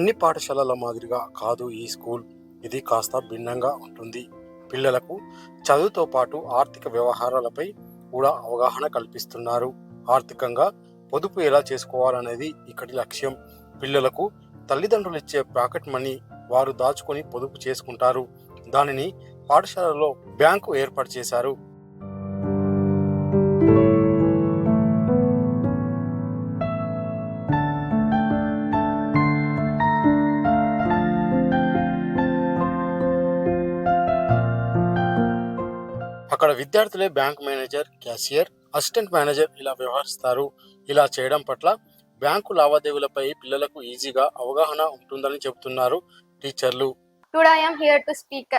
అన్ని పాఠశాలల మాదిరిగా కాదు ఈ స్కూల్. ఇది కాస్త భిన్నంగా ఉంటుంది. పిల్లలకు చదువుతో పాటు ఆర్థిక వ్యవహారాలపై కూడా అవగాహన కల్పిస్తున్నారు. ఆర్థికంగా పొదుపు ఎలా చేసుకోవాలనేది ఇక్కడి లక్ష్యం. పిల్లలకు తల్లిదండ్రులు ఇచ్చే పాకెట్ మనీ వారు దాచుకొని పొదుపు చేసుకుంటారు. దానిని పాఠశాలలో బ్యాంకు ఏర్పాటు చేశారు. అక్కడ విద్యార్థులే bank manager cashier assistant manager ఇలా వ్యవహరిస్తారు ఇలా చేయడం పట్ల బ్యాంకు లావాదేవీలపై పిల్లలకు ఈజీగా అవగాహన ఉంటుందని చెబుతున్నారు టీచర్లు today I'm here to speak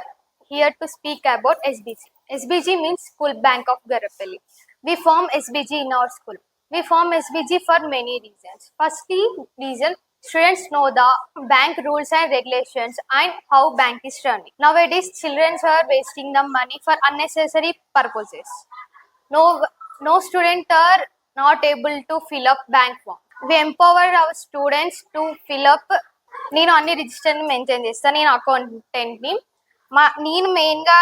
here to speak about SBG SBG means school bank of Garapalli we form SBG in our school we form SBG for many reasons first reason students know the bank rules and regulations and how bank is running. Nowadays, children are wasting the money for unnecessary purposes. No, no student are not able to fill up bank form. We empower our students to fill up నేను అన్ని రిజిస్టర్ని maintain చేస్తాను నేను అకౌంటెంట్ని మా నేను మెయిన్గా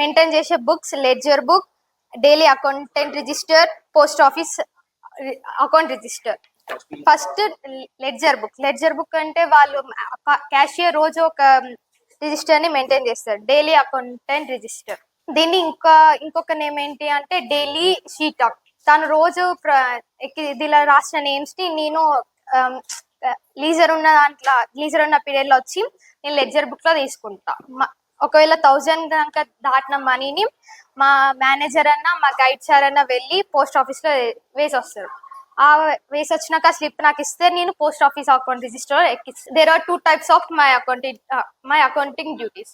maintain చేసే books ledger book daily accountant register post office account register first ledger book. Ledger book అంటే వాళ్ళు క్యాషియర్ రోజు ఒక రిజిస్టర్ని మెయింటైన్ చేస్తారు. Daily accountant register. దీన్ని ఇంకా ఇంకొక నేమ్ ఏంటి అంటే డైలీ షీట్ ఆఫ్. తను రోజు ప్ర- దీనిలో రాసిన నేమ్స్ని నేను లీజర్ ఉన్న దాంట్లో లీజర్ ఉన్న పీరియడ్లో వచ్చి నేను లెడ్జర్ బుక్లో తీసుకుంటా. ఒకవేళ థౌజండ్ కనుక దాటిన మనీని మా మేనేజర్ అన్న మా గైడ్ సార్ అన్న వెళ్ళి పోస్ట్ ఆఫీస్లో వేసి వస్తారు ఆ వేసి వచ్చినాక స్లిప్ నాకు ఇస్తే నేను post office account register there are two types of my accounting my accounting duties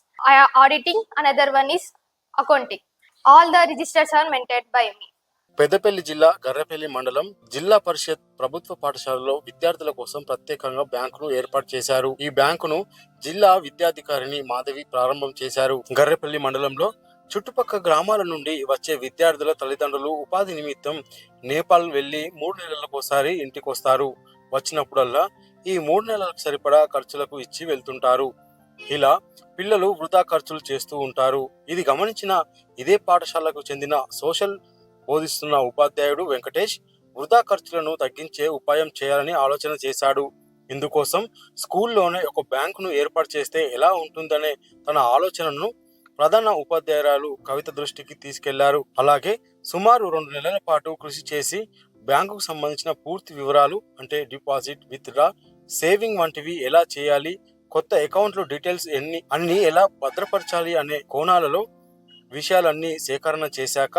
auditing and other one is accounting all the registers are maintain by me Peddapalli జిల్లా గర్రపల్లి మండలం జిల్లా పరిషత్ ప్రభుత్వ పాఠశాలలో విద్యార్థుల కోసం ప్రత్యేకంగా బ్యాంకును ఏర్పాటు చేశారు. ఈ బ్యాంకును జిల్లా విద్యాధికారిని మాధవి ప్రారంభం చేశారు. గర్రపల్లి మండలంలో చుట్టుపక్కల గ్రామాల నుండి వచ్చే విద్యార్థుల తల్లిదండ్రులు ఉపాధి నిమిత్తం నేపాల్ వెళ్ళి మూడు నెలలకోసారి ఇంటికి వస్తారు వచ్చినప్పుడల్లా ఈ మూడు నెలలకు సరిపడా ఖర్చులకు ఇచ్చి వెళ్తుంటారు. ఇలా పిల్లలు వృధా ఖర్చులు చేస్తూ ఉంటారు. ఇది గమనించిన ఇదే పాఠశాలకు చెందిన సోషల్ బోధిస్తున్న ఉపాధ్యాయుడు వెంకటేష్ వృధా ఖర్చులను తగ్గించే ఉపాయం చేయాలని ఆలోచన చేశాడు. ఇందుకోసం స్కూల్లోనే ఒక బ్యాంకును ఏర్పాటు చేస్తే ఎలా ఉంటుందనే తన ఆలోచనను ప్రధాన ఉపాధ్యాయురాలు కవిత దృష్టికి తీసుకెళ్ళారు. అలాగే సుమారు రెండు నెలల పాటు కృషి చేసి బ్యాంకుకు సంబంధించిన పూర్తి వివరాలు అంటే డిపాజిట్ విత్డ్రా సేవింగ్ వంటివి ఎలా చేయాలి కొత్త అకౌంట్లు డీటెయిల్స్ ఎన్ని అన్ని ఎలా భద్రపరచాలి అనే కోణాలలో విషయాలన్నీ సేకరణ చేశాక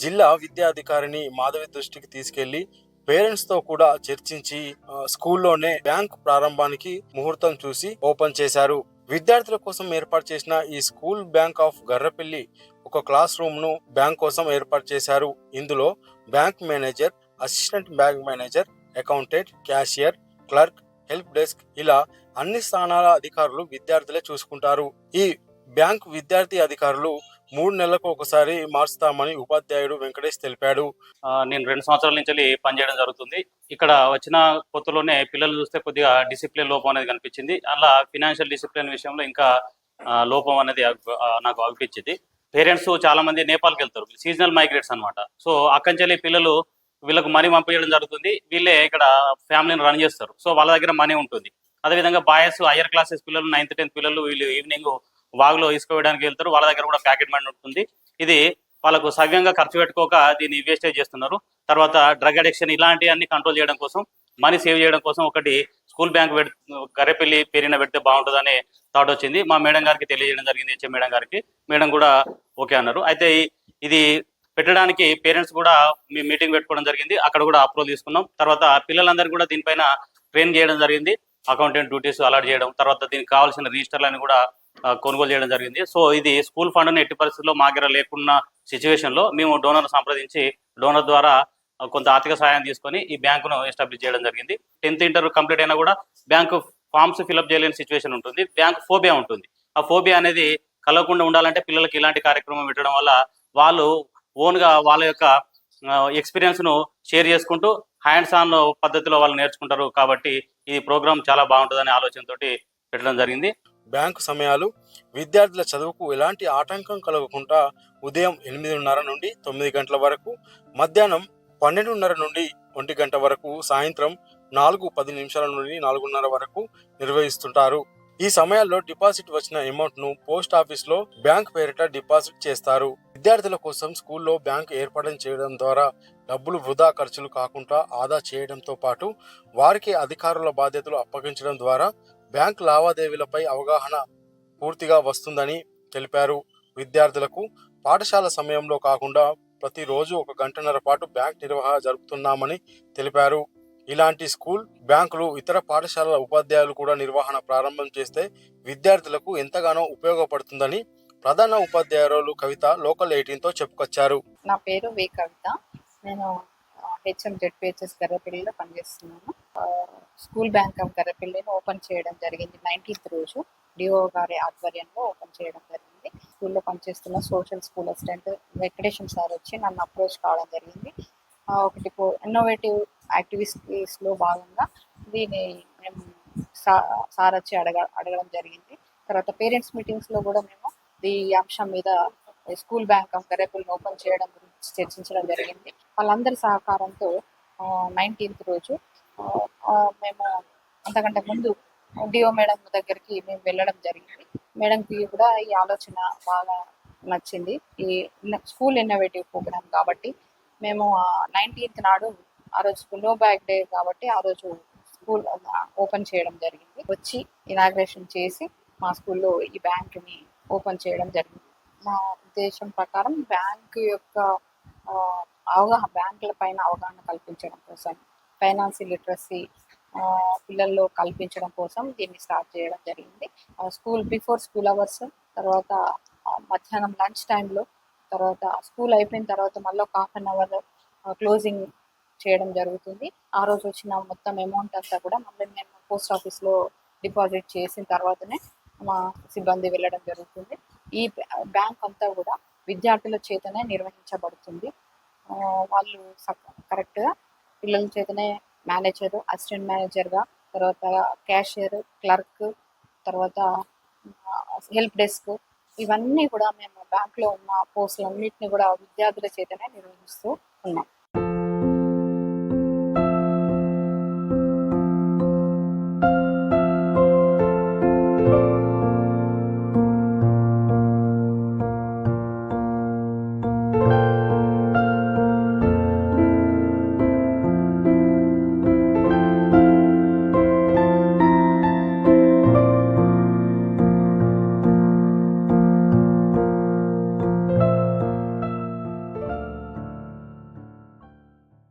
జిల్లా విద్యాధికారిని మాధవి దృష్టికి తీసుకెళ్ళి పేరెంట్స్తో కూడా చర్చించి స్కూల్లోనే బ్యాంక్ ప్రారంభానికి ముహూర్తం చూసి ఓపెన్ చేశారు. విద్యార్థుల కోసం ఏర్పాటు చేసిన ఈ స్కూల్ బ్యాంక్ ఆఫ్ గర్రపల్లి ఒక క్లాస్ రూమ్ను బ్యాంక్ కోసం ఏర్పాటు చేశారు. ఇందులో bank manager assistant bank manager accountant cashier clerk help desk ఇలా అన్ని స్థానాల అధికారులు విద్యార్థులే చూసుకుంటారు. ఈ బ్యాంక్ విద్యార్థి అధికారులు మూడు నెలలకు ఒకసారి మార్చుతామని ఉపాధ్యాయుడు వెంకటేష్ తెలిపాడు. ఆ, నేను రెండు సంవత్సరాల నుంచి పనిచేయడం జరుగుతుంది. ఇక్కడ వచ్చిన కొత్తలోనే పిల్లలు చూస్తే కొద్దిగా డిసిప్లిన్ లోపం అనేది కనిపించింది. అలా ఫినాన్షియల్ డిసిప్లిన్ విషయంలో ఇంకా లోపం అనేది నాకు అనిపించింది పేరెంట్స్ చాలా మంది నేపాల్కి వెళ్తారు. సీజనల్ మైగ్రేట్స్ అన్నమాట. సో అక్కడి నుంచి పిల్లలు వీళ్ళకు మనీ పంపించడం జరుగుతుంది. వీళ్ళే ఇక్కడ ఫ్యామిలీని రన్ చేస్తారు. సో వాళ్ళ దగ్గర మనీ ఉంటుంది. అదేవిధంగా బాయస్ హయ్యర్ క్లాసెస్ పిల్లలు నైన్త్ టెన్త్ పిల్లలు వీళ్ళు ఈవినింగ్ వాగులో వేసుకోవడానికి వెళ్తారు. వాళ్ళ దగ్గర కూడా ప్యాకెట్ మనీ ఉంటుంది. ఇది వాళ్ళకు సవ్యంగా ఖర్చు పెట్టుకోక దీన్ని వేస్టేజ్ చేస్తున్నారు. తర్వాత డ్రగ్ అడిక్షన్ ఇలాంటివన్నీ కంట్రోల్ చేయడం కోసం మనీ సేవ్ చేయడం కోసం ఒకటి స్కూల్ బ్యాంక్ పెడు గర్రెపల్లి పేరిన పెడితే బాగుంటుందని థాట్ వచ్చింది. మా మేడం గారికి తెలియజేయడం జరిగింది హెచ్ఎం మేడం గారికి. మేడం కూడా ఓకే అన్నారు. అయితే ఇది పెట్టడానికి పేరెంట్స్ కూడా మీ మీటింగ్ పెట్టుకోవడం జరిగింది. అక్కడ కూడా అప్రూవల్ తీసుకున్నాం. తర్వాత పిల్లలందరికీ కూడా దీనిపైన ట్రైన్ చేయడం జరిగింది. అకౌంటెంట్ డ్యూటీస్ అలాట్ చేయడం తర్వాత దీనికి కావాల్సిన రిజిస్టర్లను కూడా కొనుగోలు చేయడం జరిగింది. సో ఇది స్కూల్ ఫండ్ ఎట్టి పరిస్థితుల్లో మా దగ్గర లేకున్న సిచ్యువేషన్లో మేము డోనర్ సంప్రదించి డోనర్ ద్వారా కొంత ఆర్థిక సహాయం తీసుకొని ఈ బ్యాంకును ఎస్టాబ్లిష్ చేయడం జరిగింది. టెన్త్ ఇంటర్ కంప్లీట్ అయినా కూడా బ్యాంకు ఫామ్స్ ఫిల్అప్ చేయలేని సిచ్యువేషన్ ఉంటుంది. బ్యాంక్ ఫోబియా ఉంటుంది. ఆ ఫోబియా అనేది కలగకుండా ఉండాలంటే పిల్లలకి ఇలాంటి కార్యక్రమం పెట్టడం వల్ల వాళ్ళు ఓన్గా వాళ్ళ యొక్క ఎక్స్పీరియన్స్ను షేర్ చేసుకుంటూ హ్యాండ్స్ ఆన్ పద్ధతిలో వాళ్ళు నేర్చుకుంటారు కాబట్టి ఈ ప్రోగ్రామ్ చాలా బాగుంటుందనే ఆలోచనతోటి పెట్టడం జరిగింది. బ్యాంకు సమయాలు విద్యార్థుల చదువుకు ఎలాంటి ఆటంకం కలగకుండా ఉదయం ఎనిమిదిన్నర నుండి తొమ్మిది గంటల వరకు మధ్యాహ్నం పన్నెండున్నర నుండి ఒంటి గంట వరకు సాయంత్రం నాలుగు పది నిమిషాల నుండి నాలుగున్నర వరకు నిర్వహిస్తుంటారు. ఈ సమయాల్లో డిపాజిట్ వచ్చిన అమౌంట్ను పోస్ట్ ఆఫీస్లో బ్యాంక్ పేరిట డిపాజిట్ చేస్తారు. విద్యార్థుల కోసం స్కూల్లో బ్యాంక్ ఏర్పాటు చేయడం ద్వారా డబ్బులు వృధా ఖర్చులు కాకుండా ఆదా చేయడంతో పాటు వారికి అధికారుల బాధ్యతలు అప్పగించడం ద్వారా బ్యాంక్ లావాదేవీలపై అవగాహన పూర్తిగా వస్తుందని తెలిపారు. విద్యార్థులకు పాఠశాల సమయంలో కాకుండా ప్రతిరోజు ఒక గంటన్నర పాటు బ్యాంక్ నిర్వహణ జరుపుతున్నామని తెలిపారు. ఇలాంటి స్కూల్ బ్యాంకులు ఇతర పాఠశాలల ఉపాధ్యాయులు కూడా నిర్వహణ ప్రారంభం చేస్తే విద్యార్థులకు ఎంతగానో ఉపయోగపడుతుందని ప్రధాన ఉపాధ్యాయురాలు కవిత లోకల్ ఎయిటీన్తో చెప్పుకొచ్చారు. నా పేరు వి కవిత. నేను హెచ్ఎం జెడ్పిహెచ్ఎస్ గర్రపల్లిలో పనిచేస్తున్నాను. స్కూల్ బ్యాంక్ ఆఫ్ గర్రపల్లిని ఓపెన్ చేయడం జరిగింది నైన్టీన్త్ రోజు. డిఓ గారి ఆధ్వర్యంలో ఓపెన్ చేయడం జరిగింది. స్కూల్లో పనిచేస్తున్న social school assistant Venkatesham sir వచ్చి నన్ను అప్రోచ్ కావడం జరిగింది. ఒకటి ఇన్నోవేటివ్ యాక్టివిటీస్లో భాగంగా దీన్ని మేము సార్ వచ్చి అడగ అడగడం జరిగింది. తర్వాత పేరెంట్స్ మీటింగ్స్లో కూడా మేము ఈ అంశం మీద స్కూల్ బ్యాంక్ ఆఫ్ గరేపుల్ని ఓపెన్ చేయడం గురించి చర్చించడం జరిగింది. వాళ్ళందరి సహకారంతో నైన్టీన్త్ రోజు మేము అంతకంటే ముందు డిఓ మేడం దగ్గరికి మేము వెళ్ళడం జరిగింది. మేడంకి కూడా ఈ ఆలోచన బాగా నచ్చింది. ఈ స్కూల్ ఇన్నోవేటివ్ ప్రోగ్రామ్ కాబట్టి మేము నైన్టీన్త్ నాడు ఆ రోజు స్కూల్లో బ్యాక్ డే కాబట్టి ఆ రోజు స్కూల్ ఓపెన్ చేయడం జరిగింది. వచ్చి ఇనాగ్రేషన్ చేసి మా స్కూల్లో ఈ బ్యాంక్ని ఓపెన్ చేయడం జరిగింది. నా ఉద్దేశం ప్రకారం బ్యాంక్ యొక్క ఆ, అవగాహన బ్యాంకుల పైన అవగాహన కల్పించడం కోసం ఫైనాన్షియల్ లిటరసీ పిల్లల్లో కల్పించడం కోసం దీన్ని స్టార్ట్ చేయడం జరిగింది. ఆ, స్కూల్ బిఫోర్ స్కూల్ అవర్స్ తర్వాత మధ్యాహ్నం లంచ్ టైంలో తర్వాత స్కూల్ అయిపోయిన తర్వాత మళ్ళీ ఒక హాఫ్ అన్ అవర్ క్లోజింగ్ చేయడం జరుగుతుంది. ఆ రోజు వచ్చిన మొత్తం అమౌంట్ అంతా కూడా మళ్ళీ మేము పోస్ట్ ఆఫీస్లో డిపాజిట్ చేసిన తర్వాతనే మా సిబ్బంది వెళ్ళడం జరుగుతుంది. ఈ బ్యాంక్ అంతా కూడా విద్యార్థుల చేతనే నిర్వహించబడుతుంది. వాళ్ళు కరెక్ట్గా పిల్లల చేతనే మేనేజర్ అసిస్టెంట్ మేనేజర్గా తర్వాత క్యాషియర్ క్లర్క్ తర్వాత హెల్ప్ డెస్క్ ఇవన్నీ కూడా మేము బ్యాంక్లో ఉన్న పోస్టులన్నింటినీ కూడా విద్యార్థుల చేతనే నిర్వహిస్తూ ఉన్నాం.